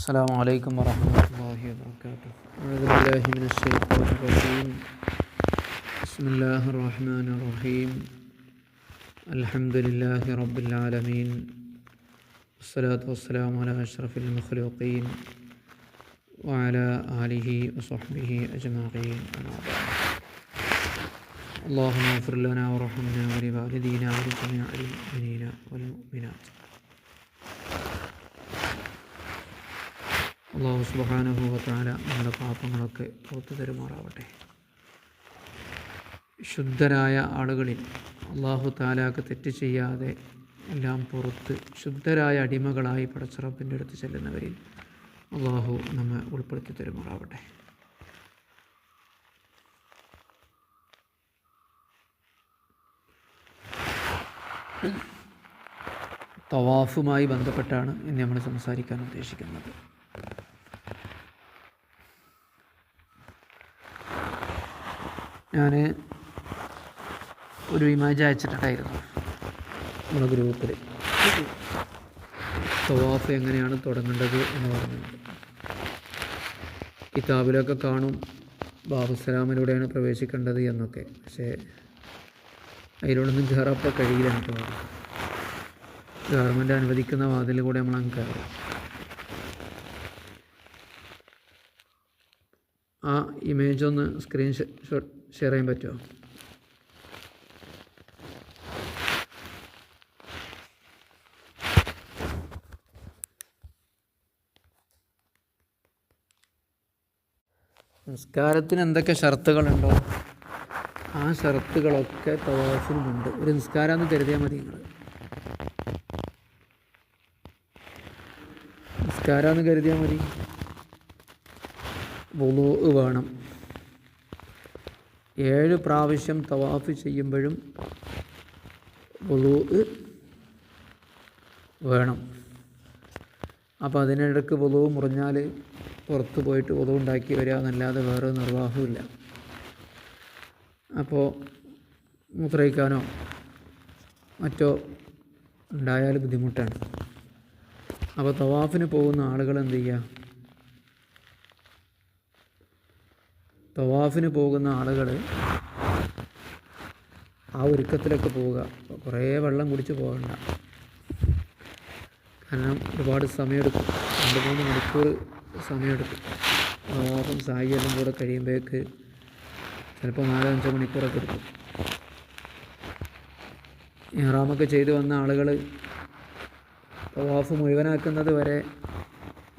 السلام عليكم ورحمة الله وبركاته. أعوذ بالله من الشيطان الرجيم. بسم الله الرحمن الرحيم. الحمد لله رب العالمين. والصلاة والسلام على أشرف المخلوقين وعلى آله وصحبه أجمعين. اللهم اغفر لنا وارحمنا ولوالدينا ولجميع المؤمنين والمؤمنات. അള്ളാഹു സുബാനുഭവത്താല നമ്മുടെ പാപങ്ങളൊക്കെ പുറത്തു തരുമാറാവട്ടെ. ശുദ്ധരായ ആളുകളിൽ അള്ളാഹു താലാക്ക് തെറ്റ് ചെയ്യാതെ എല്ലാം പുറത്ത് ശുദ്ധരായ അടിമകളായി പടച്ചിറപ്പിന്റെ അടുത്ത് ചെല്ലുന്നവരിൽ അള്ളാഹു നമ്മെ ഉൾപ്പെടുത്തി തരുമാറാവട്ടെ. തവാഫുമായി ബന്ധപ്പെട്ടാണ് ഇന്ന് നമ്മൾ സംസാരിക്കാൻ ഉദ്ദേശിക്കുന്നത്. ഞാൻ ഒരു ഇമേജ് അയച്ചിട്ടുണ്ടായിരുന്നു. നമ്മുടെ ഗ്രൂപ്പിൽ തവാഫ് എങ്ങനെയാണ് തുടങ്ങേണ്ടത് എന്ന് പറഞ്ഞുകൊണ്ട് കിതാബിലൊക്കെ കാണും. ബാബുസലാമിലൂടെയാണ് പ്രവേശിക്കേണ്ടത് എന്നൊക്കെ. പക്ഷേ അതിലൂടെയൊന്നും കയറപ്പോൾ കഴിയില്ല എനിക്ക് ഗവൺമെന്റ് അനുവദിക്കുന്ന വാതിലൂടെ നമ്മൾ അങ്ങ് കയറും ആ ഇമേജ് ഒന്ന് സ്ക്രീൻ ഷോട്ട് ഷെയർ ചെയ്യാൻ പറ്റുമോ? നിസ്കാരത്തിന് എന്തൊക്കെ ഷർത്തുകളുണ്ടോ? ആ ഷർത്തുകളൊക്കെ തവാഫിനുമുണ്ട് ഒരു നിസ്കാരം എന്ന് കരുതിയാൽ മതി നിങ്ങൾ നിസ്കാരമെന്ന് കരുതിയാൽ മതി. വേണം. ഏഴ് പ്രാവശ്യം തവാഫ് ചെയ്യുമ്പോഴും വുളു വേണം. അപ്പോൾ അതിനിടയ്ക്ക് വുളു മുറിഞ്ഞാൽ പുറത്ത് പോയിട്ട് വുളു ഉണ്ടാക്കി വരിക എന്നല്ലാതെ വേറെ നിർവാഹമില്ല അപ്പോൾ മൂത്രയിക്കാനോ മറ്റോ ഉണ്ടായാൽ ബുദ്ധിമുട്ടാണ്. അപ്പോൾ തവാഫിന് പോകുന്ന ആളുകൾ എന്ത് ചെയ്യുക തവാഫിന് പോകുന്ന ആളുകൾ ആ ഒരുക്കത്തിലൊക്കെ പോവുക. കുറേ വെള്ളം കുടിച്ച് പോകണ്ട. കാരണം ഒരുപാട് സമയമെടുക്കും. രണ്ട് മൂന്ന് മണിക്കൂർ സമയമെടുക്കും. തവാഫും സാഹചര്യം കൂടെ കഴിയുമ്പോഴേക്ക് ചിലപ്പോൾ നാലോ അഞ്ചോ മണിക്കൂറൊക്കെ എടുക്കും. ഇഹ്റാമൊക്കെ ചെയ്തു വന്ന ആളുകൾ തവാഫ് മുഴുവനാക്കുന്നത് വരെ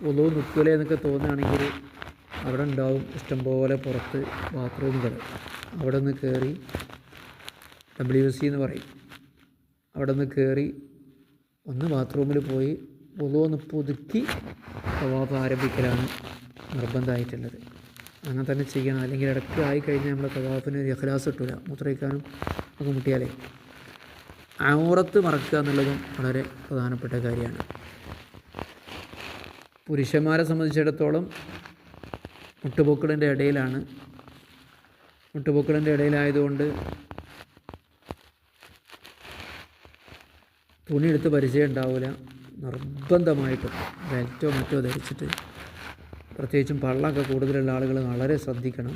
ഒതു നിൽക്കില്ലേ എന്നൊക്കെ തോന്നുകയാണെങ്കിൽ അവിടെ ഉണ്ടാവും ഇഷ്ടംപോലെ പുറത്ത് ബാത്റൂമുകൾ. അവിടെ നിന്ന് കയറി ഡബ്ല്യു സി എന്ന് പറയും. അവിടെ നിന്ന് കയറി ഒന്ന് ബാത്റൂമിൽ പോയി ഒന്ന് പുതുക്കി തവാഫ് ആരംഭിക്കലാണ് നിർബന്ധമായിട്ടുള്ളത്. അങ്ങനെ തന്നെ ചെയ്യണം. അല്ലെങ്കിൽ ഇടയ്ക്ക് ആയിക്കഴിഞ്ഞാൽ നമ്മൾ തവാഫിന് ഇഖ്ലാസ് കിട്ടില്ല മൂത്രയ്ക്കാനും ഒക്കെ മുട്ടിയാലേ. ഔറത്ത് മറക്കുക എന്നുള്ളതും വളരെ പ്രധാനപ്പെട്ട കാര്യമാണ്. പുരുഷന്മാരെ സംബന്ധിച്ചിടത്തോളം മുട്ടുപൊക്കിളിന്റെ ഇടയിലാണ്. മുട്ടുപൊക്കിളിന്റെ ഇടയിലായതുകൊണ്ട് തുണി എടുത്ത് പരിചയം ഉണ്ടാവില്ല നിർബന്ധമായിട്ടും ബെൽറ്റോ മറ്റോ ധരിച്ചിട്ട് പ്രത്യേകിച്ചും പള്ളമൊക്കെ കൂടുതലുള്ള ആളുകൾ വളരെ ശ്രദ്ധിക്കണം.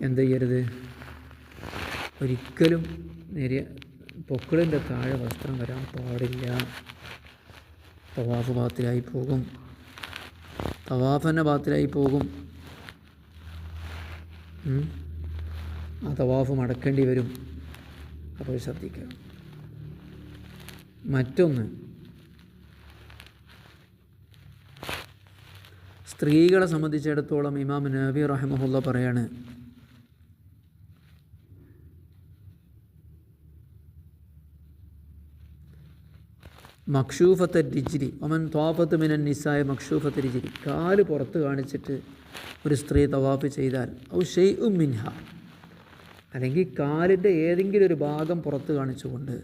എന്ത് ചെയ്യരുത്? ഒരിക്കലും നേരിയ പൊക്കിളിന്റെ താഴെ വസ്ത്രം വരാൻ പാടില്ല. ഭാഗത്തിലായി പോകും. തവാഫന്റെ ബാത്തിലായി പോകും ആ തവാഫ് മടക്കേണ്ടി വരും. അപ്പോൾ ശ്രദ്ധിക്കുക. മറ്റൊന്ന് സ്ത്രീകളെ സംബന്ധിച്ചിടത്തോളം ഇമാം നബി റഹ്മുല്ല പറയാണ് മക്ഷൂഫത്തെ രിജിരി ഒമൻ ത്വാഫത്ത് മിനൻ നിസായ മക്ഷൂഫത്ത് രിജിരി കാൽ പുറത്ത് കാണിച്ചിട്ട് ഒരു സ്ത്രീ തവാഫ് ചെയ്താൽ ഔ ഷെയ് മിൻഹ. അല്ലെങ്കിൽ കാലിന്റെ ഏതെങ്കിലും ഒരു ഭാഗം പുറത്ത് കാണിച്ചുകൊണ്ട്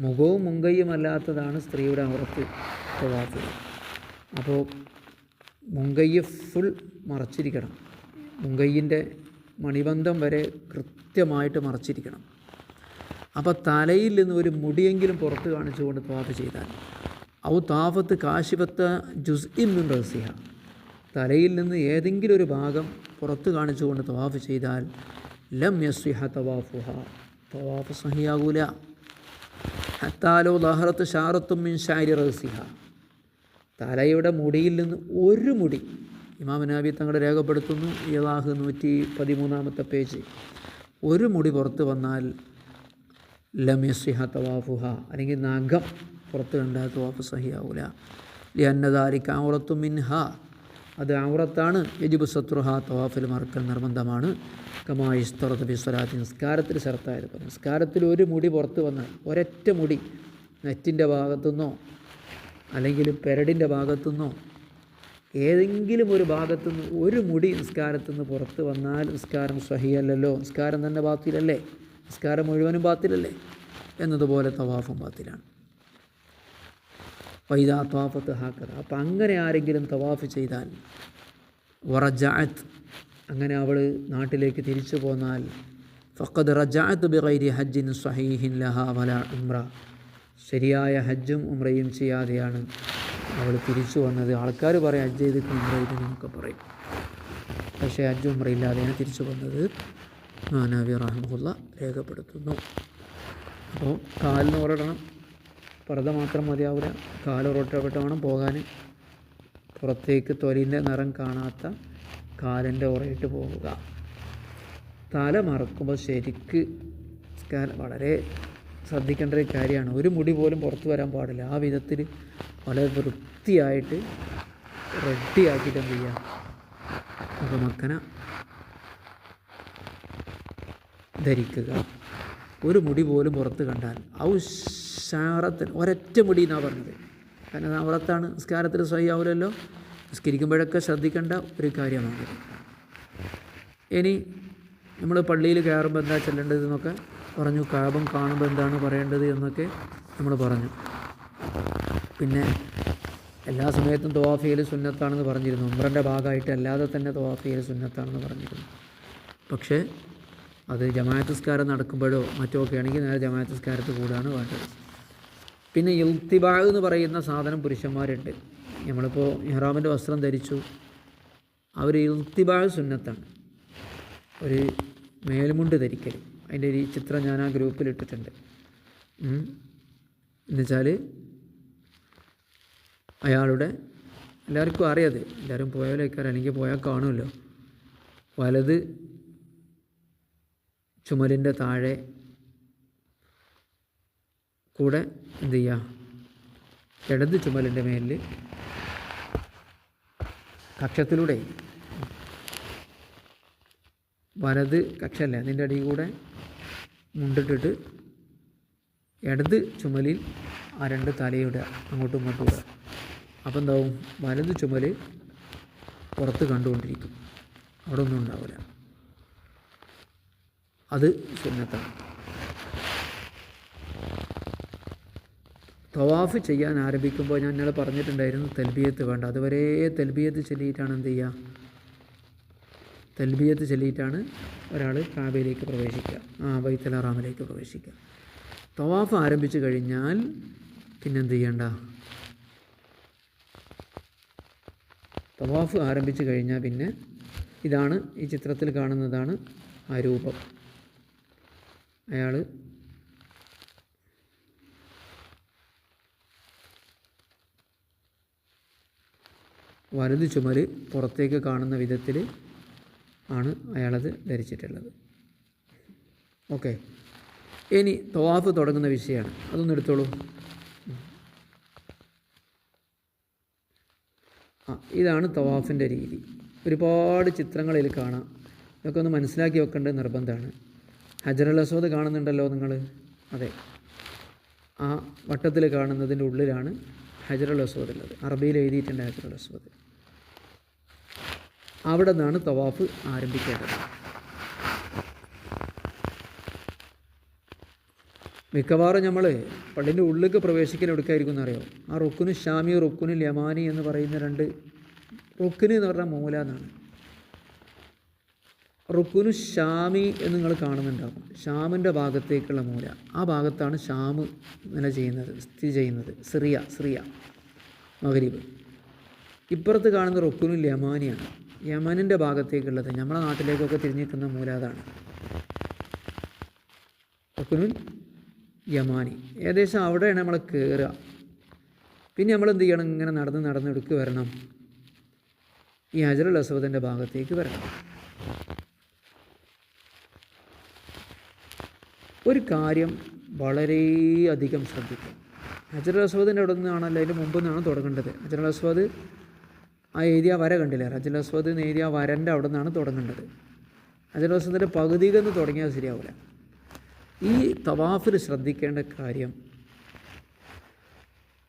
മുഖവും മുങ്കയ്യുമല്ലാത്തതാണ് സ്ത്രീയുടെ അവർക്ക് തവാഫ്. അപ്പോൾ മുങ്കയ്യ ഫുൾ മറച്ചിരിക്കണം. മുങ്കയ്യിന്റെ മണിബന്ധം വരെ കൃത്യമായിട്ട് മറച്ചിരിക്കണം. അപ്പോൾ തലയിൽ നിന്ന് ഒരു മുടിയെങ്കിലും പുറത്ത് കാണിച്ചുകൊണ്ട് തവാഫ് ചെയ്താൽ. ഔ താഫത്ത് കാശിപത്ത ജുസ് ഇൻ റസിഹ തലയിൽ നിന്ന് ഏതെങ്കിലും ഒരു ഭാഗം പുറത്ത് കാണിച്ചുകൊണ്ട് തവാഫ് ചെയ്താൽ ലം യസ്വിഹ തവാഫുഹ. തവാഫ് സഹിയാകൂല. ഹത്താലോ ദഹറത്ത് ഷാറത്തും മിൻ ഷാരി റസിഹ തലയുടെ മുടിയിൽ നിന്ന് ഒരു മുടി ഇമാം നബി തങ്ങൾ രേഖപ്പെടുത്തുന്നു. ഇലാഹ് നൂറ്റി പതിമൂന്നാമത്തെ പേജ്. ഒരു മുടി പുറത്ത് വന്നാൽ ലമ്യസിഹ തവാഫുഹ. അല്ലെങ്കിൽ നഖം പുറത്ത് കണ്ടാൽ തവാഫ് സഹിയാവൂല. ലിയന്നദാരിക്ക് ഔറത്തു മിൻഹ. അത് ഔറത്താണ് യജിബു സത്രുഹ തവാഫിൽ മറക്കൽ നിർബന്ധമാണ്. കമായിസ്തറത്ത് ബിസ്വലാത്തി നിസ്കാരത്തിൽ ശർത്തായത് നിസ്കാരത്തിൽ ഒരു മുടി പുറത്ത് വന്നാൽ ഒരൊറ്റ മുടി നെറ്റിന്റെ ഭാഗത്തുനിന്നോ അല്ലെങ്കിൽ പെരടിന്റെ ഭാഗത്തുനിന്നോ ഏതെങ്കിലും ഒരു ഭാഗത്തുനിന്ന് ഒരു മുടി നിസ്കാരത്തുനിന്ന് പുറത്ത് വന്നാൽ നിസ്കാരം സഹിയല്ലല്ലോ. നിസ്കാരം തന്നെ ബാത്തിലല്ലേ? നിസ്കാരം മുഴുവനും ബാത്തിലല്ലേ? എന്നതുപോലെ തവാഫും ബാത്തിലാണ്. വൈദാ തവാഫത്ത് ഹാക്കത അപ്പം അങ്ങനെ ആരെങ്കിലും തവാഫ് ചെയ്താൽ വറജാത്ത് അങ്ങനെ അവൾ നാട്ടിലേക്ക് തിരിച്ചു പോന്നാൽ ഫക്കത് റജാത്ത് ബിറൈരി ഹജ്ജിൻ സഹീഹിൻ ലഹ വല ഉംറ. ശരിയായ ഹജ്ജും ഉമ്രയും ചെയ്യാതെയാണ് അവൾ തിരിച്ചു വന്നത്. ആൾക്കാർ പറയും ഹജ്ജ് ചെയ്തിട്ട് ഉംറ ചെയ്തെന്നൊക്കെ പറയും. പക്ഷേ ഹജ്ജ് ഉമ്ര ഇല്ലാതെയാണ് തിരിച്ചു വന്നത്. മാനവി റഹമുല്ല രേഖപ്പെടുത്തുന്നു. അപ്പോൾ കാലിന് ഉറടണം പർദ്ദ മാത്രം മതിയാവില്ല കാലുറട്ടപ്പെട്ട് വേണം പോകാൻ പുറത്തേക്ക് തൊലിന്റെ നിറം കാണാത്ത കാലിന്റെ ഉറയിട്ട് പോവുക. തല മറക്കുമ്പോൾ ശരിക്ക് വളരെ ശ്രദ്ധിക്കേണ്ട ഒരു കാര്യമാണ്. ഒരു മുടി പോലും പുറത്ത് വരാൻ പാടില്ല. ആ വിധത്തിൽ വളരെ വൃത്തിയായിട്ട് റെഡിയാക്കിയിട്ട് എന്ത് ചെയ്യുക. അപ്പോൾ മക്കന ധരിക്കുക. ഒരു മുടി പോലും പുറത്ത് കണ്ടാൽ. ഔ ശാറത്തൻ ഒരൊറ്റ മുടി എന്നാണ് പറഞ്ഞത്. കാരണം അവറത്താണ് നിസ്കാരത്തിൽ സ്വയാവില്ലല്ലോ നിസ്കരിക്കുമ്പോഴൊക്കെ ശ്രദ്ധിക്കേണ്ട ഒരു കാര്യമാണ്. ഇനി നമ്മൾ പള്ളിയിൽ കയറുമ്പോൾ എന്താ ചെല്ലേണ്ടത് എന്നൊക്കെ പറഞ്ഞു. കാപം കാണുമ്പോൾ എന്താണ് പറയേണ്ടത് എന്നൊക്കെ നമ്മൾ പറഞ്ഞു. പിന്നെ എല്ലാ സമയത്തും തോഫയിൽ സുന്നത്താണെന്ന് പറഞ്ഞിരുന്നു. ഉമ്രന്റെ ഭാഗമായിട്ട് അല്ലാതെ തന്നെ തോഫയിൽ സുന്നത്താണെന്ന് പറഞ്ഞിരുന്നു. പക്ഷേ അത് ജമാഅത്ത് നിസ്കാരം നടക്കുമ്പോഴോ മറ്റോ ഒക്കെ ആണെങ്കിൽ നേരെ ജമാഅത്ത് നിസ്കാരത്ത് കൂടാണ് വേണ്ടത്. പിന്നെ ഇൽത്തിബാഗ് എന്ന് പറയുന്ന സാധനം പുരുഷന്മാരുണ്ട്. നമ്മളിപ്പോൾ ഇഹ്റാമിന്റെ വസ്ത്രം ധരിച്ചു. അവർ ഇൽത്തിബാഗ് സുന്നത്താണ്. ഒരു മേൽമുണ്ട് ധരിക്കൽ അതിന്റെ ഒരു ചിത്രം ഞാൻ ആ ഗ്രൂപ്പിൽ ഇട്ടിട്ടുണ്ട്. എന്നുവെച്ചാൽ അയാളുടെ എല്ലാവർക്കും അറിയാതെ എല്ലാവരും പോയാലേക്കാർ അല്ലെങ്കിൽ പോയാൽ കാണുമല്ലോ. വലത് ചുമലിന്റെ താഴെ കൂടെ എന്ത് ചെയ്യുക ഇടത് ചുമലിന്റെ മേലിൽ കക്ഷത്തിലൂടെ വലത് കക്ഷല്ല? അതിന്റെ അടിയിൽ കൂടെ മുണ്ടിട്ടിട്ട് ഇടത് ചുമലിൽ ആ രണ്ട് തലയിടുക അങ്ങോട്ടും ഇങ്ങോട്ടും ഇടുക. അപ്പോൾ എന്താവും? വലത് ചുമൽ പുറത്ത് കണ്ടുകൊണ്ടിരിക്കും. അവിടെ ഒന്നും ഉണ്ടാവില്ല. അത് സുന്നത്താണ്. തവാഫ് ചെയ്യാൻ ആരംഭിക്കുമ്പോൾ ഞാൻ ഇന്നലെ പറഞ്ഞിട്ടുണ്ടായിരുന്നു തെൽബിയത്ത് വേണ്ട. അതുവരെ തെൽബിയത്ത് ചൊല്ലിയിട്ടാണ് എന്ത് ചെയ്യുക? തെൽബിയത്ത് ചൊല്ലിയിട്ടാണ് ഒരാൾ കാബയിലേക്ക് പ്രവേശിക്കുക. ആ വൈത്തലാറാമിലേക്ക് പ്രവേശിക്കുക. തവാഫ് ആരംഭിച്ചു കഴിഞ്ഞാൽ പിന്നെന്ത് ചെയ്യണ്ട? തവാഫ് ആരംഭിച്ചു കഴിഞ്ഞാൽ പിന്നെ ഇതാണ് ഈ ചിത്രത്തിൽ കാണുന്നതാണ് ആ രൂപം. അയാൾ വലത് ചുമൽ പുറത്തേക്ക് കാണുന്ന വിധത്തിൽ ആണ് അയാളത് ധരിച്ചിട്ടുള്ളത്. ഓക്കെ. ഇനി തവാഫ് തുടങ്ങുന്ന വിഷയമാണ്. അതൊന്ന് എടുത്തോളൂ. ആ ഇതാണ് തവാഫിന്റെ രീതി. ഒരുപാട് ചിത്രങ്ങളിൽ കാണാം. ഇതൊക്കെ ഒന്ന് മനസ്സിലാക്കി വെക്കേണ്ടത് നിർബന്ധമാണ്. ഹജറൽ അസ്വദ് കാണുന്നുണ്ടല്ലോ നിങ്ങൾ അതെ. ആ വട്ടത്തിൽ കാണുന്നതിന്റെ ഉള്ളിലാണ് ഹജറലസോദ് ഉള്ളത്. അറബിയിൽ എഴുതിയിട്ടുണ്ട് ഹജറലസോദ് അവിടെ നിന്നാണ് തവാഫ് ആരംഭിക്കേണ്ടത്. മിക്കവാറും നമ്മൾ പള്ളിന്റെ ഉള്ളിലേക്ക് പ്രവേശിക്കാൻ എടുക്കായിരിക്കും എന്നറിയോ ആ റുക്കുനു ഷാമി റുക്കുനു ലമാനി എന്ന് പറയുന്ന രണ്ട് റുക്കിന് എന്ന് പറഞ്ഞാൽ മൂല എന്നാണ്. റുക്കുനു ഷാമി എന്ന് നിങ്ങൾ കാണുന്നുണ്ടാകും ഷാമിന്റെ ഭാഗത്തേക്കുള്ള മൂല. ആ ഭാഗത്താണ് ഷാമ് നില ചെയ്യുന്നത് സ്ഥിതി ചെയ്യുന്നത്. സിറിയ സിറിയ മകരീബ് ഇപ്പുറത്ത് കാണുന്ന റുക്കുനു യമാനിയാണ് യമനിന്റെ ഭാഗത്തേക്കുള്ളത്. നമ്മളെ നാട്ടിലേക്കൊക്കെ തിരിഞ്ഞിരിക്കുന്ന മൂല അതാണ്. റുക്കുനു യമാനി. ഏകദേശം അവിടെയാണ് നമ്മൾ കയറുക പിന്നെ നമ്മൾ എന്ത് ചെയ്യണം? ഇങ്ങനെ നടന്ന് നടന്ന് എടുക്കുക വരണം. ഈ ഹജറുൽ അസ്വദിന്റെ ഭാഗത്തേക്ക് വരണം. ഒരു കാര്യം വളരെയധികം ശ്രദ്ധിക്കും ഹജറുൽ അസ്വാദിന്റെ അവിടെ നിന്നാണല്ലോ അതിന്റെ മുമ്പ് നിന്നാണ് തുടങ്ങേണ്ടത്. ഹജറുൽ അസ്വദ് ആ ഏരിയ വര കണ്ടില്ലേ? ഹജറുൽ അസ്വദ് ഏരിയ വരന്റെ അവിടെ നിന്നാണ് തുടങ്ങേണ്ടത്. ഹജറുൽ അസ്വാദിന്റെ പകുതിയിൽ നിന്ന് തുടങ്ങിയാൽ ശരിയാവില്ല ഈ തവാഫിൽ ശ്രദ്ധിക്കേണ്ട കാര്യം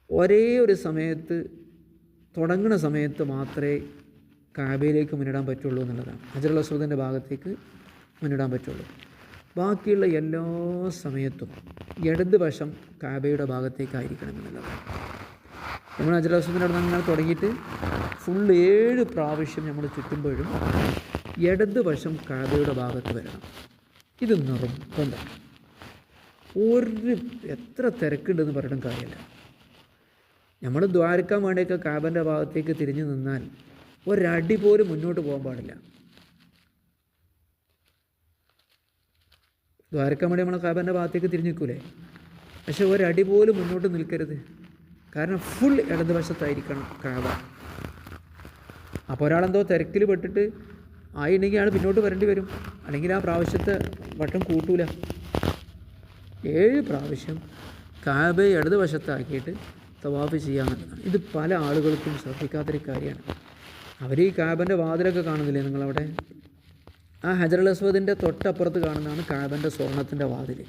ഒരേ ഒരു സമയത്ത് തുടങ്ങുന്ന സമയത്ത് മാത്രമേ കാബയിലേക്ക് മുന്നിടാൻ പറ്റുള്ളൂ എന്നുള്ളതാണ്. ഹജറുൽ അസ്വദിന്റെ ഭാഗത്തേക്ക് മുന്നിടാൻ പറ്റുള്ളൂ. ബാക്കിയുള്ള എല്ലാ സമയത്തും ഇടത് വശം കാബയുടെ ഭാഗത്തേക്കായിരിക്കണം എന്നുള്ളതാണ് നമ്മൾ ഹജറുൽ നിങ്ങൾ തുടങ്ങിയിട്ട് ഫുൾ ഏഴ് പ്രാവശ്യം നമ്മൾ ചുറ്റുമ്പോഴും ഇടത് വശം കാബയുടെ ഭാഗത്ത് വരണം. ഇത് നിർബന്ധം. ഒരു എത്ര തിരക്കുണ്ടെന്ന് പറയണം കാര്യമില്ല. നമ്മൾ ദ്വാരക്കാൻ വേണ്ടിയൊക്കെ കാബന്റെ ഭാഗത്തേക്ക് തിരിഞ്ഞു നിന്നാൽ ഒരടി പോലും മുന്നോട്ട് പോകാൻ പാടില്ല. ദ്വാരക്കാൻ വേണ്ടി നമ്മൾ കാബന്റെ ഭാഗത്തേക്ക് തിരിഞ്ഞു നിൽക്കൂലേ പക്ഷെ ഒരടി പോലും മുന്നോട്ട് നിൽക്കരുത്. കാരണം ഫുൾ ഇടതുവശത്തായിരിക്കണം കാബ. അപ്പോൾ ഒരാളെന്തോ തിരക്കിൽ പെട്ടിട്ട് ആയിട്ടുണ്ടെങ്കിൽ അയാൾ പിന്നോട്ട് വരേണ്ടി വരും. അല്ലെങ്കിൽ ആ പ്രാവശ്യത്തെ വട്ടം കൂട്ടൂല. ഏഴ് പ്രാവശ്യം കാബയെ ഇടതുവശത്താക്കിയിട്ട് തവാഫ് ചെയ്യാമെന്നതാണ് ഇത് പല ആളുകൾക്കും ശ്രദ്ധിക്കാത്തൊരു കാര്യമാണ്. അവർ ഈ കാബന്റെ വാതിലൊക്കെ കാണുന്നില്ലേ നിങ്ങളവിടെ? ആ ഹജറുൽ അസ്വദിന്റെ തൊട്ടപ്പുറത്ത് കാണുന്നതാണ് കാബന്റെ സ്വർണത്തിന്റെ വാതിൽ?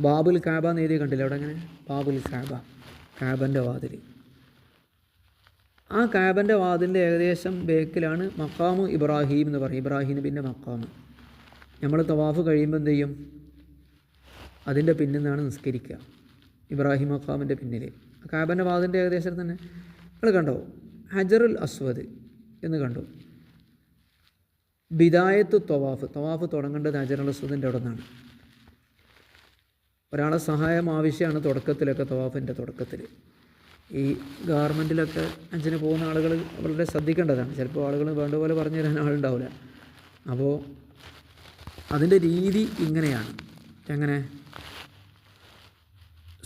ബാബുൽ കാബ എന്ന് കണ്ടില്ല? അവിടെ അങ്ങനെ ബാബുൽ കാബ കാബന്റെ വാതിൽ. ആ കാബന്റെ വാതിലിന്റെ ഏകദേശം ബേക്കിലാണ് മക്കാമു ഇബ്രാഹിം എന്ന് പറയും. ഇബ്രാഹിം നബിന്റെ മക്കാമ് നമ്മൾ തവാഫ് കഴിയുമ്പോൾ എന്ത് ചെയ്യും? അതിന്റെ പിന്നിൽ നിന്നാണ് നിസ്കരിക്കുക. ഇബ്രാഹിം മക്കാമിന്റെ പിന്നിൽ. കാബന്റെ വാതിന്റെ ഏകദേശം തന്നെ. നിങ്ങൾ കണ്ടോ? ഹജറുൽ അസ്വദ്. എന്ന് കണ്ടു. ബിദായത്ത് തവാഫ് തവാഫ് തുടങ്ങേണ്ടത് ഹജറുൽ അസ്വദിന്റെ അവിടെ നിന്നാണ്. ഒരാളെ സഹായം ആവശ്യമാണ് തുടക്കത്തിലൊക്കെ തവാഫിന്റെ തുടക്കത്തിൽ. ഈ ഗവൺമെന്റിലൊക്കെ അഞ്ചിന് പോകുന്ന ആളുകൾ വളരെ ശ്രദ്ധിക്കേണ്ടതാണ്. ചിലപ്പോൾ ആളുകൾ വേണ്ട പോലെ പറഞ്ഞു തരാൻ ആളുണ്ടാവില്ല. അപ്പോൾ അതിന്റെ രീതി ഇങ്ങനെയാണ്. എങ്ങനെ?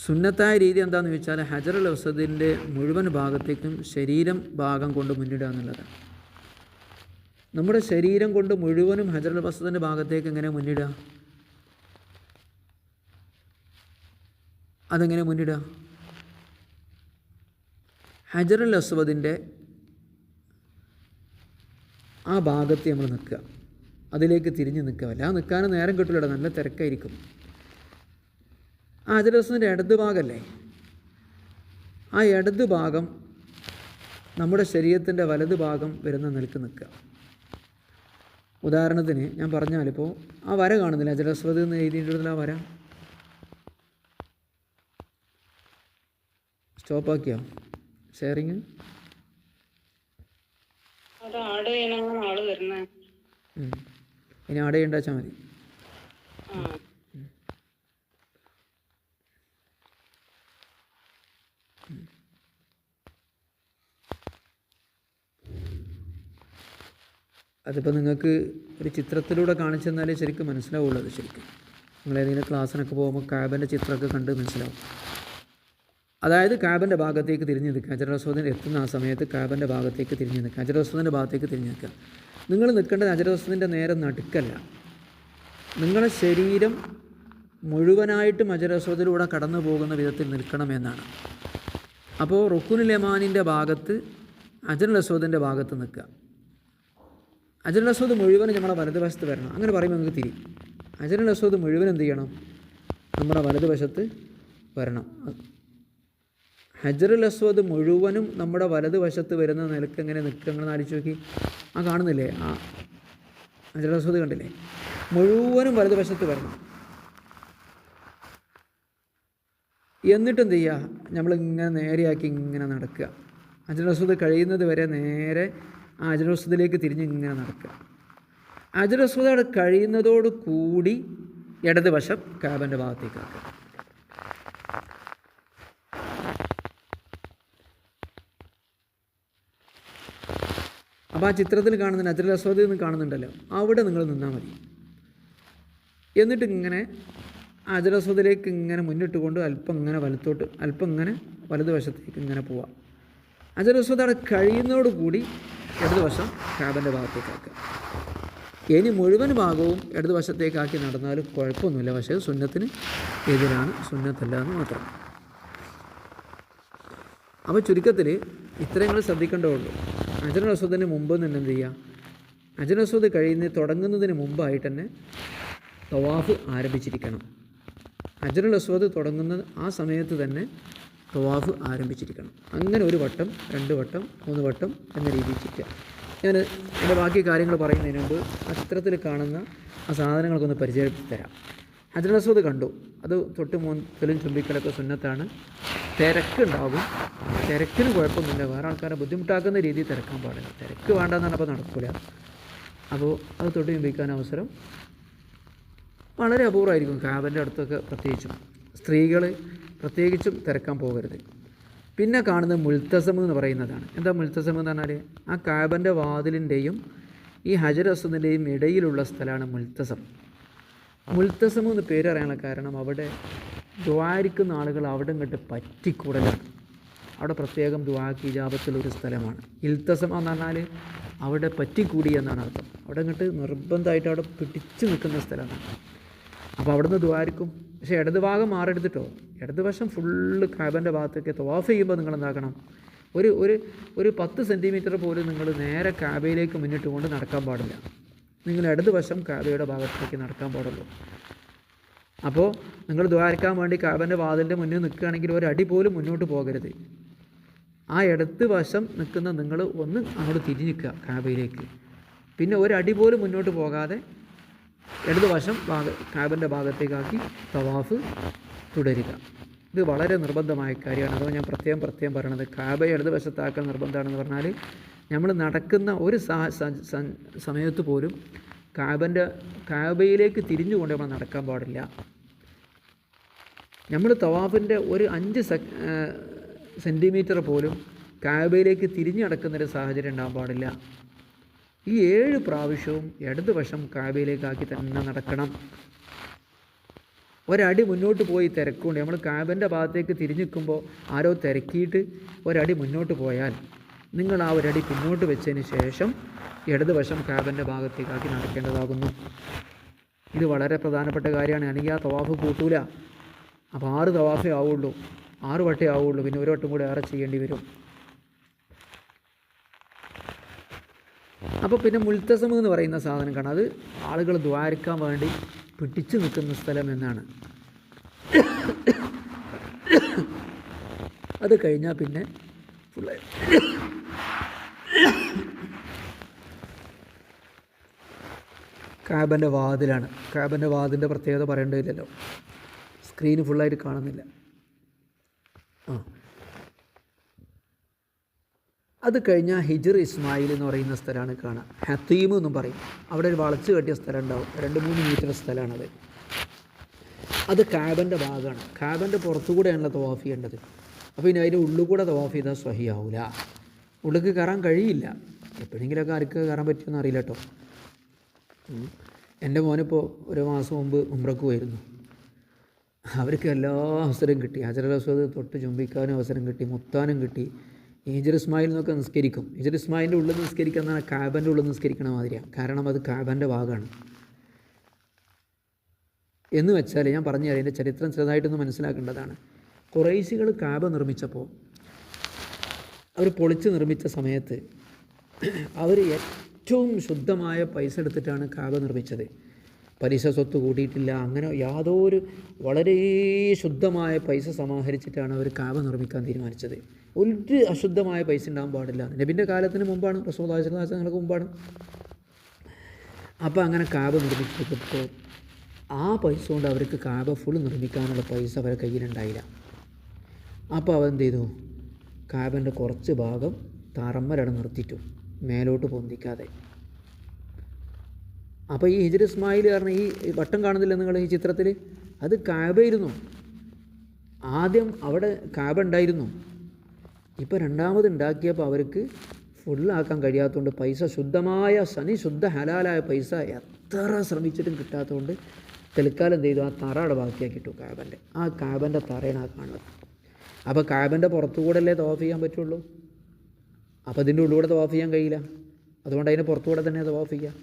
സുന്നത്തായ രീതി എന്താണെന്ന് വെച്ചാൽ ഹജറുൽ ഔസദിന്റെ മുഴുവൻ ഭാഗത്തേക്കും ശരീരം ഭാഗം കൊണ്ട് മുന്നിടുക എന്നുള്ളതാണ് നമ്മുടെ ശരീരം കൊണ്ട് മുഴുവനും ഹജറുൽ ഔസദിന്റെ ഭാഗത്തേക്ക് എങ്ങനെ മുന്നിടുക? അതെങ്ങനെ മുന്നിടുക? ഹജറുൽ അസ്വദിന്റെ ആ ഭാഗത്ത് നമ്മൾ നിൽക്കുക. അതിലേക്ക് തിരിഞ്ഞ് നിൽക്കുക. അല്ല നിൽക്കാനും നേരം കിട്ടില്ല നല്ല തിരക്കായിരിക്കും. ആ ഹജറസ്വദിന്റെ ഇടത് ഭാഗമല്ലേ ആ ഇടത് ഭാഗം നമ്മുടെ ശരീരത്തിന്റെ വലത് ഭാഗം വരുന്ന നിലയ്ക്ക് നിൽക്കുക. ഉദാഹരണത്തിന് ഞാൻ പറഞ്ഞാലിപ്പോൾ ആ വര കാണുന്നില്ല? അജലസ്വതി എന്ന് എഴുതിയിട്ടുള്ള ആ വര. സ്റ്റോപ്പാക്കിയോ ഷെയറിങ് ആഡ് ഇനി ആടെ ഉണ്ടാച്ചാൽ മതി ആ അതിപ്പോൾ നിങ്ങൾക്ക് ഒരു ചിത്രത്തിലൂടെ കാണിച്ചു തന്നാലേ ശരിക്കും മനസ്സിലാവുള്ളൂ അത് ശരിക്കും. നിങ്ങൾ ഏതെങ്കിലും ക്ലാസ്സിനൊക്കെ പോകുമ്പോൾ ക്യാബിന്റെ ചിത്രമൊക്കെ കണ്ട് മനസ്സിലാവും. അതായത് ക്യാബിന്റെ ഭാഗത്തേക്ക് തിരിഞ്ഞ് നിൽക്കുക. അജറസ്വദൻ എത്തുന്ന ആ സമയത്ത് ക്യാബിന്റെ ഭാഗത്തേക്ക് തിരിഞ്ഞ് നിൽക്കുക. അജറസ്വദിന്റെ ഭാഗത്തേക്ക് തിരിഞ്ഞ് നിൽക്കുക. നിങ്ങൾ നിൽക്കേണ്ടത് അജറസ്വദിന്റെ നേരെ നടുക്കല്ല. നിങ്ങളുടെ ശരീരം മുഴുവനായിട്ടും അജറസ്വദിലൂടെ കടന്നു പോകുന്ന വിധത്തിൽ നിൽക്കണമെന്നാണ് അപ്പോൾ റുക്കുനുൽ യമാനിന്റെ ഭാഗത്ത് അജറുൽ ഭാഗത്ത് നിൽക്കുക. അസ്വദ് മുഴുവനും നമ്മുടെ വലതുവശത്ത് വരണം. അങ്ങനെ പറയുമ്പോൾ നമുക്ക് തിരി. അജറുൽ അസ്വദ് മുഴുവൻ എന്ത് ചെയ്യണം? നമ്മുടെ വലതുവശത്ത് വരണം. ഹജറുൽ അസ്വദ് മുഴുവനും നമ്മുടെ വലതുവശത്ത് വരുന്ന നിലയ്ക്ക് എങ്ങനെ നിൽക്കുക നിങ്ങൾ ആലോചിച്ച് നോക്കി. ആ കാണുന്നില്ലേ? ആ. ഹജറുൽ അസ്വദ് കണ്ടില്ലേ? മുഴുവനും വലതുവശത്ത് വരണം. എന്നിട്ട് എന്ത് ചെയ്യുക? നമ്മളിങ്ങനെ നേരെയാക്കി ഇങ്ങനെ നടക്കുക. ഹജറുൽ അസ്വദ് കഴിയുന്നത് വരെ നേരെ ആ തിരിഞ്ഞിങ്ങനെ നടക്കുക. അജരസ്വദ അവിടെ കഴിയുന്നതോട് കൂടി ഇടതുവശം കാബന്റെ ഭാഗത്തേക്ക് ആക്കുക. അപ്പോൾ ആ ചിത്രത്തിൽ കാണുന്ന അസ്വദ് എന്ന് കാണുന്നുണ്ടല്ലോ അവിടെ നിങ്ങൾ നിന്നാൽ മതി. എന്നിട്ട് ഇങ്ങനെ അജരസ്വദിലേക്ക് ഇങ്ങനെ മുന്നിട്ട് കൊണ്ട് അല്പം ഇങ്ങനെ വലത്തോട്ട് അല്പം ഇങ്ങനെ വലതുവശത്തേക്ക് ഇങ്ങനെ പോവാം അജരസ്വദ് അവിടെ കഴിയുന്നതോട് കൂടി ഇടതുവശം കാബന്റെ ഭാഗത്തേക്കാക്കുക ഇനി മുഴുവൻ ഭാഗവും ഇടതുവശത്തേക്കാക്കി നടന്നാലും കുഴപ്പമൊന്നുമില്ല. പക്ഷേ സുന്നത്തിന് എതിരാണ്. സുന്നത്തല്ല എന്ന് മാത്രം. അപ്പോൾ ചുരുക്കത്തിൽ ഇത്രയും ശ്രദ്ധിക്കേണ്ടതുള്ളൂ അജന അസ്വദിന് മുമ്പ് തന്നെ എന്ത് ചെയ്യുക? അജന കഴിയുന്ന തുടങ്ങുന്നതിന് മുമ്പായിട്ട് തന്നെ തവാഫ് ആരംഭിച്ചിരിക്കണം. അജറുൽ അസ്വദ് തുടങ്ങുന്ന ആ സമയത്ത് തന്നെ തവാഫ് ആരംഭിച്ചിരിക്കണം. അങ്ങനെ ഒരു വട്ടം രണ്ട് വട്ടം മൂന്ന് വട്ടം എന്ന രീതിയിൽ ചുറ്റുക ഞാൻ എന്റെ ബാക്കി കാര്യങ്ങൾ പറയുന്നതിന് മുമ്പ് ആ ചിത്രത്തിൽ കാണുന്ന ആ സാധനങ്ങൾക്കൊന്ന് പരിചയപ്പെടുത്തി തരാം. അജറുൽ അസ്വദ് കണ്ടു. അത് തൊട്ട് മൂന്നിലും ചുംബിക്കലൊക്കെ സുന്നത്താണ്. തിരക്കുണ്ടാകും. തിരക്കിന് കുഴപ്പമൊന്നുമില്ല. വേറെ ആൾക്കാരെ ബുദ്ധിമുട്ടാക്കുന്ന രീതിയിൽ തിരക്കാൻ പാടില്ല. തിരക്ക് വേണ്ടെന്നാണ് അപ്പോൾ നടക്കില്ല അപ്പോൾ അത് തൊട്ട് ചുംബിക്കാൻ അവസരം വളരെ അപൂർവമായിരിക്കും കാബന്റെ അടുത്തൊക്കെ പ്രത്യേകിച്ചും. സ്ത്രീകൾ പ്രത്യേകിച്ചും തിരക്കാൻ പോകരുത്. പിന്നെ കാണുന്നത് മുൽത്തസം എന്ന് പറയുന്നതാണ്. എന്താ മുൽത്തസം എന്ന് പറഞ്ഞാൽ ആ കാബന്റെ വാതിലിന്റെയും ഈ ഹജർ ഇടയിലുള്ള സ്ഥലമാണ് മുൽത്തസം മുൽത്തസം എന്ന് പേരറിയാനുള്ള കാരണം അവിടെ ദ്വാരിക്കുന്ന ആളുകൾ അവിടെ ഇങ്ങോട്ട് പറ്റിക്കൂടലാണ്. അവിടെ പ്രത്യേകം ദ്വാക്ക് ഇജാബത്തുള്ളൊരു സ്ഥലമാണ്. ഇൽത്തസം എന്ന് പറഞ്ഞാൽ അവിടെ പറ്റിക്കൂടി എന്നാണ് അർത്ഥം. അവിടെ ഇങ്ങോട്ട് നിർബന്ധമായിട്ട് അവിടെ പിടിച്ചു നിൽക്കുന്ന സ്ഥലമാണ്. അപ്പോൾ അവിടുന്ന് ദ്വാരിക്കും പക്ഷേ ഇടതുഭാഗം മാറെടുത്തിട്ടോ? ഇടതുവശം ഫുള്ള് കാബന്റെ ഭാഗത്തേക്ക് തവാഫ് ചെയ്യുമ്പോൾ നിങ്ങൾ എന്താക്കണം ഒരു ഒരു ഒരു പത്ത് സെന്റിമീറ്റർ പോലും നിങ്ങൾ നേരെ കാബയിലേക്ക് മുന്നിട്ട് കൊണ്ട് നടക്കാൻ പാടില്ല. നിങ്ങൾ ഇടതുവശം കാബയുടെ ഭാഗത്തേക്ക് നടക്കാൻ പാടുള്ളൂ. അപ്പോൾ നിങ്ങൾ ദ്വാരക്കാൻ വേണ്ടി കാബന്റെ വാതിലിന്റെ മുന്നിൽ നിൽക്കുകയാണെങ്കിൽ ഒരു അടി പോലും മുന്നോട്ട് പോകരുത്. ആ ഇടത്ത് വശം നിൽക്കുന്ന നിങ്ങൾ ഒന്ന് അങ്ങോട്ട് തിരിഞ്ഞ് നിൽക്കുക കാബയിലേക്ക് പിന്നെ ഒരു അടി പോലും മുന്നോട്ട് പോകാതെ ഇടത് വശം ഭാഗ കാബിന്റെ ഭാഗത്തേക്കാക്കി തവാഫ് തുടരുക. ഇത് വളരെ നിർബന്ധമായ കാര്യമാണ്. അതോ ഞാൻ പ്രത്യേകം പ്രത്യേകം പറയണത് കാബ ഇടത് വശത്താക്കൽ നിർബന്ധമാണെന്ന് പറഞ്ഞാൽ നമ്മൾ നടക്കുന്ന ഒരു സമയത്ത് പോലും കാബന്റെ കാബയിലേക്ക് തിരിഞ്ഞുകൊണ്ട് നമ്മൾ നടക്കാൻ പാടില്ല. നമ്മൾ തവാഫിന്റെ ഒരു അഞ്ച് സെന്റിമീറ്റർ പോലും കാബയിലേക്ക് തിരിഞ്ഞു നടക്കുന്നൊരു സാഹചര്യം ഉണ്ടാകാൻ പാടില്ല. ഈ ഏഴ് പ്രാവശ്യവും ഇടതുവശം കാബയിലേക്കാക്കി തന്നെ നടക്കണം. ഒരടി മുന്നോട്ട് പോയി തിരക്കുണ്ട്. നമ്മൾ കാബന്റെ ഭാഗത്തേക്ക് തിരിഞ്ഞു നിൽക്കുമ്പോൾ ആരോ തിരക്കിയിട്ട് ഒരടി മുന്നോട്ട് പോയാൽ നിങ്ങൾ ആ ഒരടി പിന്നോട്ട് വെച്ചതിന് ശേഷം ഇടതുവശം കാബന്റെ ഭാഗത്തേക്കാക്കി നടക്കേണ്ടതാകുന്നു. ഇത് വളരെ പ്രധാനപ്പെട്ട കാര്യമാണ്. അല്ലെങ്കിൽ ആ തവാഫ് കൂട്ടൂല. അപ്പോൾ ആറ് തവാഫേ ആവുള്ളൂ. ആറ് വട്ടേ ആവുള്ളൂ. പിന്നെ ഒരു വട്ടം കൂടി ഏറെ ചെയ്യേണ്ടി വരും. അപ്പോൾ പിന്നെ മുൽത്തസം എന്ന് പറയുന്ന സാധനം കാണാം. അത് ആളുകൾ ദ്വാരക്കാൻ വേണ്ടി പിടിച്ചു നിൽക്കുന്ന സ്ഥലം എന്നാണ്. അത് കഴിഞ്ഞാൽ പിന്നെ ഫുള്ള് കാബന്റെ വാതിലാണ്. കാബന്റെ വാതിന്റെ പ്രത്യേകത പറയേണ്ടതില്ലല്ലോ. സ്ക്രീന് ഫുള്ളായിട്ട് കാണുന്നില്ല. ആ. അത് കഴിഞ്ഞാൽ ഹിജർ ഇസ്മായിൽ എന്ന് പറയുന്ന സ്ഥലമാണ് കാണുക ഹത്തീം എന്നും പറയും. അവിടെ ഒരു വളച്ച് കെട്ടിയ സ്ഥലം ഉണ്ടാവും രണ്ട് മൂന്ന് മീറ്റർ സ്ഥലമാണത്. അത് കാബന്റെ ഭാഗമാണ്. കാബന്റെ പുറത്തുകൂടെയാണല്ലോ തവാഫ് ചെയ്യേണ്ടത്. അപ്പോൾ ഇനി അതിന്റെ ഉള്ളിൽ കൂടെ തവാഫ് ചെയ്താൽ സ്വഹിയാവില്ല ഉള്ളിലേക്ക് കയറാൻ കഴിയില്ല. എപ്പോഴെങ്കിലൊക്കെ ആർക്ക് കയറാൻ പറ്റുമെന്ന് അറിയില്ല കേട്ടോ. എന്റെ മോനിപ്പോൾ ഒരു മാസം മുമ്പ് ഉംറക്ക് പോയിരുന്നു. അവർക്ക് എല്ലാ അവസരവും കിട്ടി. ഹജറൽ അസ്വദ് തൊട്ട് ചുംബിക്കാനും അവസരം കിട്ടി. മുത്താനും കിട്ടി. ഈജർ ഇസ്മായിൽ നിന്നൊക്കെ നിസ്കരിക്കും. ഈജർ ഇസ്മായിലിന്റെ ഉള്ളിൽ നിസ്കരിക്കുക എന്നാൽ കാബന്റെ ഉള്ളിൽ നിസ്കരിക്കണ മാതിരിയാണ് കാരണം അത് കാബന്റെ ഭാഗമാണ്. എന്ന് വെച്ചാൽ ഞാൻ പറഞ്ഞു തരാം അതിന്റെ ചരിത്രം ചെറുതായിട്ടൊന്ന് മനസ്സിലാക്കേണ്ടതാണ്. കുറേശികൾ കാബ നിർമ്മിച്ചപ്പോൾ അവർ പൊളിച്ച് നിർമ്മിച്ച സമയത്ത് അവർ ഏറ്റവും ശുദ്ധമായ പൈസ എടുത്തിട്ടാണ് കാബ നിർമ്മിച്ചത്. പലിശ സ്വത്ത് കൂട്ടിയിട്ടില്ല അങ്ങനെ യാതൊരു വളരെ ശുദ്ധമായ പൈസ സമാഹരിച്ചിട്ടാണ് അവർ കാബ നിർമ്മിക്കാൻ തീരുമാനിച്ചത്. ഒരു അശുദ്ധമായ പൈസ ഉണ്ടാകാൻ പാടില്ല. നബിന്റെ കാലത്തിന് മുമ്പാണ് റസൂദാശങ്ങൾക്ക് മുമ്പാണ്. അപ്പോൾ അങ്ങനെ കാബ നിർമ്മിച്ചപ്പോൾ ആ പൈസ കൊണ്ട് അവർക്ക് കാബ ഫുൾ നിർമ്മിക്കാനുള്ള പൈസ അവരുടെ കയ്യിലുണ്ടായില്ല അപ്പോൾ അവരെന്ത് ചെയ്തു? കാബന്റെ കുറച്ച് ഭാഗം തറമ്മലാണ് നിർത്തിയിട്ടു. മേലോട്ട് പൊന്തിക്കാതെ. അപ്പോൾ ഈ ഹിജർ ഇസ്മായിൽ കാരണം ഈ വട്ടം കാണുന്നില്ല നിങ്ങൾ ഈ ചിത്രത്തിൽ അത് കാബയിരുന്നു ആദ്യം അവിടെ കാബ ഉണ്ടായിരുന്നു. ഇപ്പോൾ രണ്ടാമത് ഉണ്ടാക്കിയപ്പോൾ അവർക്ക് ഫുള്ളാക്കാൻ കഴിയാത്തതുകൊണ്ട് പൈസ ശുദ്ധമായ സനി ശുദ്ധ ഹലാലായ പൈസ എത്ര ശ്രമിച്ചിട്ടും കിട്ടാത്തതുകൊണ്ട് തൽക്കാലം എന്ത് ചെയ്തു? ആ തറയുടെ ബാക്കിയാക്കിയിട്ടു കാബന്റെ ആ കാബന്റെ തറയാണ് ആ കാണുന്നത്. അപ്പോൾ കാബന്റെ പുറത്തുകൂടെ അല്ലേ തവാഫ് ചെയ്യാൻ പറ്റുള്ളൂ? അപ്പോൾ അതിന്റെ ഉള്ളിലൂടെ തവാഫ് ചെയ്യാൻ കഴിയില്ല. അതുകൊണ്ട് അതിന്റെ പുറത്തുകൂടെ തന്നെ തവാഫ് ചെയ്യാം.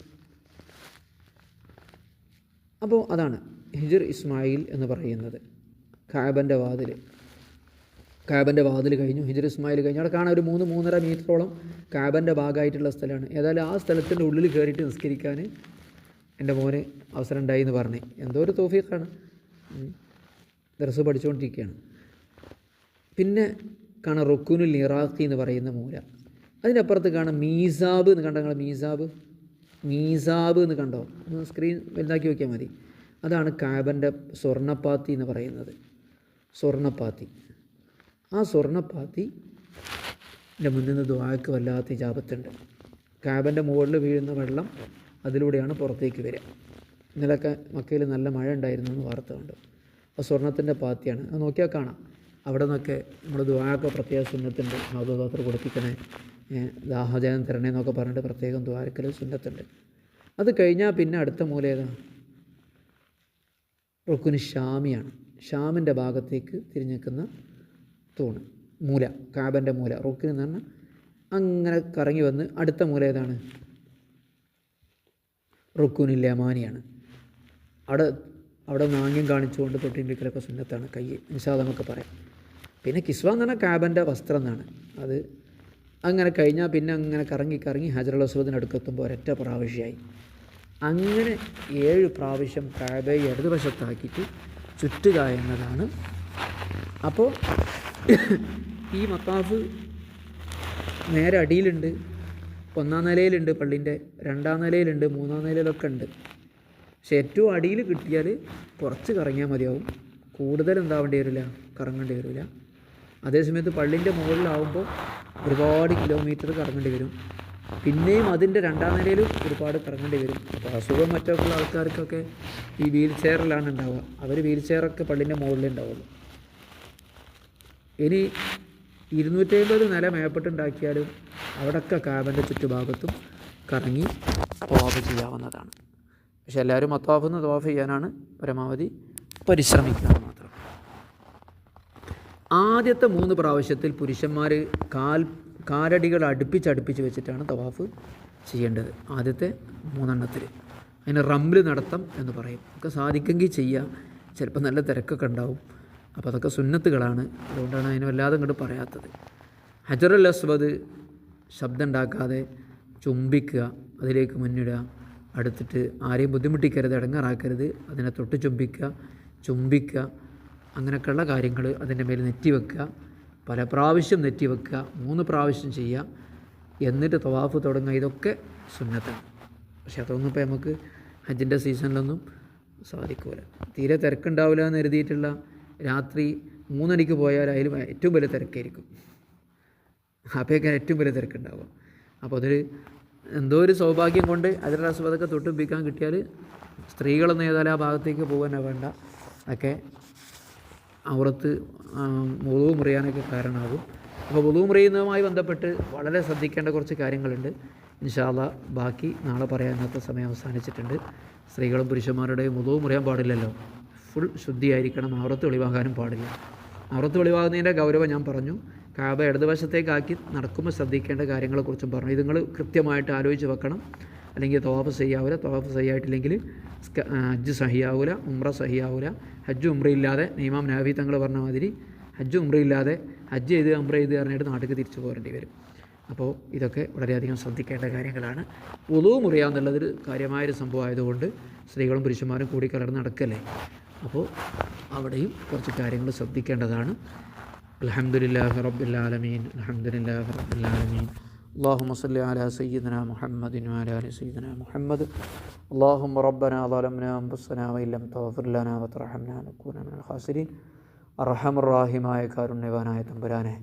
അപ്പോൾ അതാണ് ഹിജർ ഇസ്മായിൽ എന്ന് പറയുന്നത്. കാബന്റെ വാതിൽ. കാബന്റെ വാതിൽ കഴിഞ്ഞു. ഹിജർ ഇസ്മായിൽ കഴിഞ്ഞു. അവിടെ കാണാൻ ഒരു മൂന്ന് മൂന്നര മീറ്ററോളം കാബന്റെ ഭാഗമായിട്ടുള്ള സ്ഥലമാണ്. ഏതായാലും ആ സ്ഥലത്തിന്റെ ഉള്ളിൽ കയറിയിട്ട് നിസ്കരിക്കാൻ എന്റെ മോന് അവസരം ഉണ്ടായി എന്ന് പറഞ്ഞു. എന്തോ ഒരു തോഫീക്കാണ് ദർസ് പഠിച്ചുകൊണ്ടിരിക്കുകയാണ്. പിന്നെ കാണാം റുക്കുനുൽ ഇറാഖി എന്ന് പറയുന്ന മൂല. അതിനപ്പുറത്ത് കാണാം മീസാബ് എന്ന് കണ്ടങ്ങൾ മീസാബ്? മീസാബ് എന്ന് കണ്ടോ? സ്ക്രീൻ വലുതാക്കി നോക്കിയാൽ മതി. അതാണ് കാബന്റെ സ്വർണപ്പാത്തി എന്ന് പറയുന്നത്. സ്വർണപ്പാത്തി. ആ സ്വർണപ്പാത്തി എന്റെ മുന്നിൽ നിന്ന് ദ്വാക്ക് വല്ലാത്ത ഇജാപത്തുണ്ട് കാബന്റെ മുകളിൽ വീഴുന്ന വെള്ളം അതിലൂടെയാണ് പുറത്തേക്ക് വരിക. ഇന്നലൊക്കെ മക്കയിൽ നല്ല മഴ ഉണ്ടായിരുന്നു എന്ന് വാർത്ത ഉണ്ട് അപ്പോൾ സ്വർണത്തിന്റെ പാത്തിയാണ്. അത് നോക്കിയാൽ കാണാം. അവിടെ നിന്നൊക്കെ നമ്മൾ ദ്വാരൊക്കെ പ്രത്യേക സുന്നത്തുണ്ട്. മാതൃദാത്ര കൊടുപ്പിക്കണേ ദാഹജനം തരണേ എന്നൊക്കെ പറഞ്ഞിട്ട് പ്രത്യേകം ദ്വാരക്കൽ സുന്നത്തുണ്ട്. അത് കഴിഞ്ഞാൽ പിന്നെ അടുത്ത മൂല ഏതാ? റുക്കുന് ഷാമിയാണ് ഷാമിന്റെ ഭാഗത്തേക്ക് തിരിഞ്ഞിരിക്കുന്ന തൂണ് മൂല കാബന്റെ മൂല. റുക്കിന് എന്ന് പറഞ്ഞാൽ അങ്ങനെ കറങ്ങി വന്ന് അടുത്ത മൂല ഏതാണ്? റുക്കുനിൽ ലമാനിയാണ്. അവിടെ അവിടെ നാണ്യം കാണിച്ചുകൊണ്ട് തൊട്ടിന്റെക്കലൊക്കെ സുന്നത്താണ് കൈ നിഷാദമൊക്കെ പറയാം. പിന്നെ കിസ്വ എന്ന് പറഞ്ഞാൽ കാബന്റെ വസ്ത്രം എന്നാണ്. അത് അങ്ങനെ കഴിഞ്ഞാൽ പിന്നെ അങ്ങനെ കറങ്ങി കറങ്ങി ഹജറുൽ അസ്വദിന് അടുക്കെത്തുമ്പോൾ ഒരൊറ്റ പ്രാവശ്യമായി അങ്ങനെ ഏഴ് പ്രാവശ്യം കാബയെ ഇടതുവശത്താക്കിയിട്ട് ചുറ്റുക എന്നതാണ് അപ്പോൾ ഈ മത്താഫ് നേരെ അടിയിലുണ്ട്. ഒന്നാം നിലയിലുണ്ട് പള്ളിന്റെ രണ്ടാം നിലയിലുണ്ട് മൂന്നാം നിലയിലൊക്കെ ഉണ്ട്. പക്ഷെ ഏറ്റവും അടിയിൽ കിട്ടിയാൽ കുറച്ച് കറങ്ങിയാൽ മതിയാവും. കൂടുതൽ എന്താവേണ്ടി വരില്ല? കറങ്ങേണ്ടി വരില്ല. അതേസമയത്ത് പള്ളിന്റെ മുകളിലാവുമ്പോൾ ഒരുപാട് കിലോമീറ്റർ കറങ്ങേണ്ടി വരും. പിന്നെയും അതിന്റെ രണ്ടാം നിലയിലും ഒരുപാട് കറങ്ങേണ്ടി വരും. അപ്പോൾ അസുഖം മറ്റൊക്കെ ഉള്ള ആൾക്കാർക്കൊക്കെ ഈ വീൽ ചെയറിലാണ് ഉണ്ടാവുക. അവർ വീൽ ചെയറൊക്കെ പള്ളിന്റെ മുകളിലേ ഉണ്ടാവുള്ളൂ. ഇനി ഇരുന്നൂറ്റമ്പത് നില മേപ്പെട്ടുണ്ടാക്കിയാലും അവിടെയൊക്കെ കാബന്റെ ചുറ്റുഭാഗത്തും കറങ്ങി തവാഫ് ചെയ്യാവുന്നതാണ്. പക്ഷെ എല്ലാവരും മത്താഫ് നിന്ന് തവാഫ് ചെയ്യാനാണ് പരമാവധി പരിശ്രമിക്കുക മാത്രം. ആദ്യത്തെ മൂന്ന് പ്രാവശ്യത്തിൽ പുരുഷന്മാർ കാൽ കാലടികൾ അടുപ്പിച്ചടുപ്പിച്ച് വെച്ചിട്ടാണ് തവാഫ് ചെയ്യേണ്ടത്. ആദ്യത്തെ മൂന്നെണ്ണത്തിൽ അതിന് റംൽ നടത്തം എന്ന് പറയും. ഒക്കെ സാധിക്കെങ്കിൽ ചെയ്യാം. ചിലപ്പോൾ നല്ല തിരക്കൊക്കെ ഉണ്ടാവും. അപ്പോൾ അതൊക്കെ സുന്നത്തുകളാണ്. അതുകൊണ്ടാണ് അതിന് വല്ലാതെ ഇങ്ങോട്ട് പറയാത്തത്. ഹജറുൽ അസ്വദ് ശബ്ദം ഉണ്ടാക്കാതെ ചുംബിക്കുക അതിലേക്ക് മുന്നിടുക അടുത്തിട്ട് ആരെയും ബുദ്ധിമുട്ടിക്കരുത് ഇടങ്ങാറാക്കരുത് അതിനെ തൊട്ട് ചുംബിക്കുക ചുംബിക്കുക അങ്ങനെയൊക്കെയുള്ള കാര്യങ്ങൾ അതിന്റെ മേൽ നെറ്റി വെക്കുക പല പ്രാവശ്യം നെറ്റി വെക്കുക മൂന്ന് പ്രാവശ്യം ചെയ്യുക എന്നിട്ട് തവാഫ് തുടങ്ങുക. ഇതൊക്കെ സുന്നത്താണ്. പക്ഷെ അതൊന്നും ഇപ്പോൾ നമുക്ക് ഹജ്ജിന്റെ സീസണിലൊന്നും സാധിക്കില്ല തീരെ തിരക്കുണ്ടാവില്ല എന്ന് കരുതിയിട്ടുള്ള രാത്രി മൂന്നണിക്ക് പോയാൽ അതിൽ ഏറ്റവും വലിയ തിരക്കായിരിക്കും. അപ്പോഴേക്കാൻ ഏറ്റവും വലിയ തിരക്കുണ്ടാവുക. അപ്പോൾ അതൊരു എന്തോ ഒരു സൗഭാഗ്യം കൊണ്ട് അതിന്റെ അസുഖത്തൊക്കെ തൊട്ടുപിക്കാൻ കിട്ടിയാൽ സ്ത്രീകളൊന്നും ഏതായാലും ആ ഭാഗത്തേക്ക് പോകാനാണ് വേണ്ട. ഒക്കെ ഔറത്ത് മുറിവ് മുറിയാനൊക്കെ കാരണമാകും. അപ്പോൾ മുറിവ് മുറിയുന്നതുമായി ബന്ധപ്പെട്ട് വളരെ ശ്രദ്ധിക്കേണ്ട കുറച്ച് കാര്യങ്ങളുണ്ട്. ഇൻഷാല്ല ബാക്കി നാളെ പറയാൻ ഇന്നത്തെ സമയം അവസാനിച്ചിട്ടുണ്ട്. സ്ത്രീകളും പുരുഷന്മാരുടെയും മുറിവ് മുറിയാൻ പാടില്ലല്ലോ. ഫുൾ ശുദ്ധിയായിരിക്കണം ഔറത്ത് വെളിവാകാനും പാടില്ല. ഔറത്ത് വെളിവാകുന്നതിന്റെ ഗൗരവം ഞാൻ പറഞ്ഞു. കാബ ഇടതുവശത്തേക്കാക്കി നടക്കുമ്പോൾ ശ്രദ്ധിക്കേണ്ട കാര്യങ്ങളെക്കുറിച്ചും പറഞ്ഞു. ഇത് നിങ്ങൾ കൃത്യമായിട്ട് ആലോചിച്ച് വെക്കണം. അല്ലെങ്കിൽ തോഫ് സഹിയാവില്ല തോഫ് സഹിയായിട്ടില്ലെങ്കിൽ ഹജ്ജ് സഹിയാവൂല ഉംറ സഹിയാവൂല. ഹജ്ജ് ഉംറ ഇല്ലാതെ ഇമാം നാവി തങ്ങൾ പറഞ്ഞ മാതിരി ഹജ്ജ് ഉംറ ഇല്ലാതെ ഹജ്ജ് ചെയ്ത് ഉംറ ചെയ്ത് പറഞ്ഞിട്ട് നാട്ടിലേക്ക് തിരിച്ചു പോരേണ്ടി വരും. അപ്പോൾ ഇതൊക്കെ വളരെയധികം ശ്രദ്ധിക്കേണ്ട കാര്യങ്ങളാണ്. ഉളു മുറിയാന്നുള്ളതൊരു കാര്യമായൊരു സംഭവമായതുകൊണ്ട് സ്ത്രീകളും പുരുഷന്മാരും കൂടി കലർന്ന് നടക്കല്ലേ? അപ്പോൾ അവിടെയും കുറച്ച് കാര്യങ്ങൾ ശ്രദ്ധിക്കേണ്ടതാണ്. അലഹമുല്ലാ റബ്ബിൽ അലഹമുല്ലാ ആലമീൻ. اللهم صل على سيدنا محمد وعلى ال سيدنا محمد اللهم ربنا ظلمنا انفسنا وان لم تغفر لنا وترحمنا نكون من الخاسرين അർഹമറാഹിമായ കാരുണ്യവാനായ തമ്പുരാനെ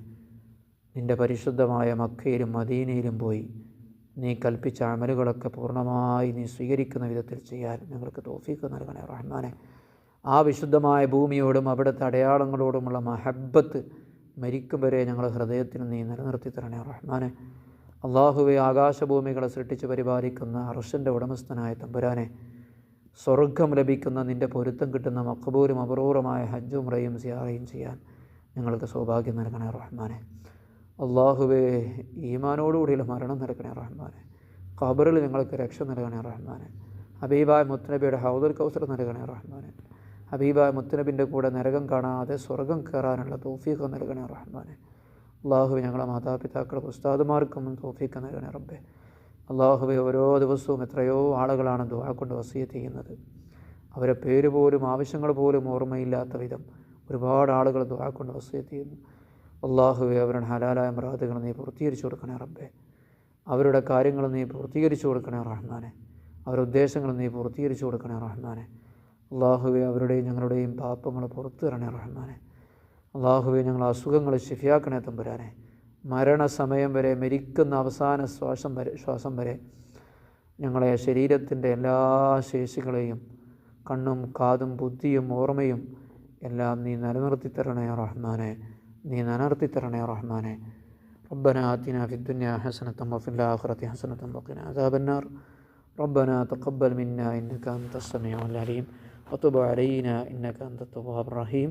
നിൻ്റെ പരിശുദ്ധമായ മക്കയിലും മദീനയിലും പോയി നീ കൽപ്പിച്ച അമലുകളൊക്കെ പൂർണ്ണമായി നീ സ്വീകരിക്കുന്ന വിധത്തിൽ ചെയ്യാൻ ഞങ്ങൾക്ക് തോഫീക്ക് നൽകണേ റഹ്മാനെ ആ വിശുദ്ധമായ ഭൂമിയോടും അവിടുത്തെ അടയാളങ്ങളോടുമുള്ള മഹബത്ത് മരിക്കും വരെ ഞങ്ങളുടെ ഹൃദയത്തിൽ നീ നിലനിർത്തി തരണേ റഹ്മാനെ അള്ളാഹുവെ ആകാശഭൂമികളെ സൃഷ്ടിച്ച് പരിപാലിക്കുന്ന അർഷന്റെ ഉടമസ്ഥനായ തമ്പുരാനെ സ്വർഗം ലഭിക്കുന്ന നിന്റെ പൊരുത്തം കിട്ടുന്ന മക്കബൂരും അപൂർവമായ ഹജ്ജും റയും സിയാറയും ചെയ്യാൻ ഞങ്ങൾക്ക് സൗഭാഗ്യം നൽകണേ റഹ്മാനെ. അള്ളാഹുവെ ഈമാനോടുകൂടിയുള്ള മരണം നൽകണേ റഹ്മാനെ. ഖബറിൽ ഞങ്ങൾക്ക് രക്ഷ നൽകണേ റഹ്മാനെ. ഹബീബായ മുത്തനബിയുടെ ഹൗദുൽ കൗസർ നൽകണേ റഹ്മാനെ. ഹബീബായ മുത്തനബിന്റെ കൂടെ നരകം കാണാതെ സ്വർഗം കയറാനുള്ള തോഫീഖ് നൽകണേ റഹ്മാനെ. അള്ളാഹു ഞങ്ങളുടെ മാതാപിതാക്കളും ഉസ്താദുമാർക്കും തോഫിക്ക് നൽകണേ റബ്ബേ. അള്ളാഹുവെ ഓരോ ദിവസവും എത്രയോ ആളുകളാണ് ദുആ കൊണ്ട് വസീയത്ത് ചെയ്യുന്നത്. അവരെ പേര് പോലും ആവശ്യങ്ങൾ പോലും ഓർമ്മയില്ലാത്ത വിധം ഒരുപാട് ആളുകൾ ദുആ കൊണ്ട് വസീയത്ത് ചെയ്യുന്നു. അള്ളാഹുബി അവരുടെ ഹലാലായ മറാദുകൾ നീ പൂർത്തീകരിച്ചു കൊടുക്കണേ റബ്ബെ. അവരുടെ കാര്യങ്ങൾ നീ പൂർത്തീകരിച്ചു കൊടുക്കണേ റഹ്മാനെ. അവരുടെ ഉദ്ദേശങ്ങൾ നീ പൂർത്തീകരിച്ചു കൊടുക്കണേ റഹ്മാനെ. അള്ളാഹുബി അവരുടെയും ഞങ്ങളുടെയും പാപ്പങ്ങൾ പുറത്തു തരണേ റഹ്മാനെ. അള്ളാഹുവെ ഞങ്ങൾ അസുഖങ്ങൾ ശിഫിയാക്കണേ തമ്പുരാനെ മരണസമയം വരെ മരിക്കുന്ന അവസാന ശ്വാസം വരെ ശ്വാസം വരെ ഞങ്ങളെ ശരീരത്തിൻ്റെ എല്ലാ ശേഷികളെയും കണ്ണും കാതും ബുദ്ധിയും ഓർമ്മയും എല്ലാം നീ നിലനിർത്തി തരണേ റഹ്മാനെ നീ നിലനിർത്തി തരണേ റഹ്മാനെ ربنا آتنا في الدنيا حسنة وفي الآخرة حسنة وقنا عذاب النار ربنا تقبل منا إنك أنت السميع العليم وتب علينا إنك أنت التواب الرحيم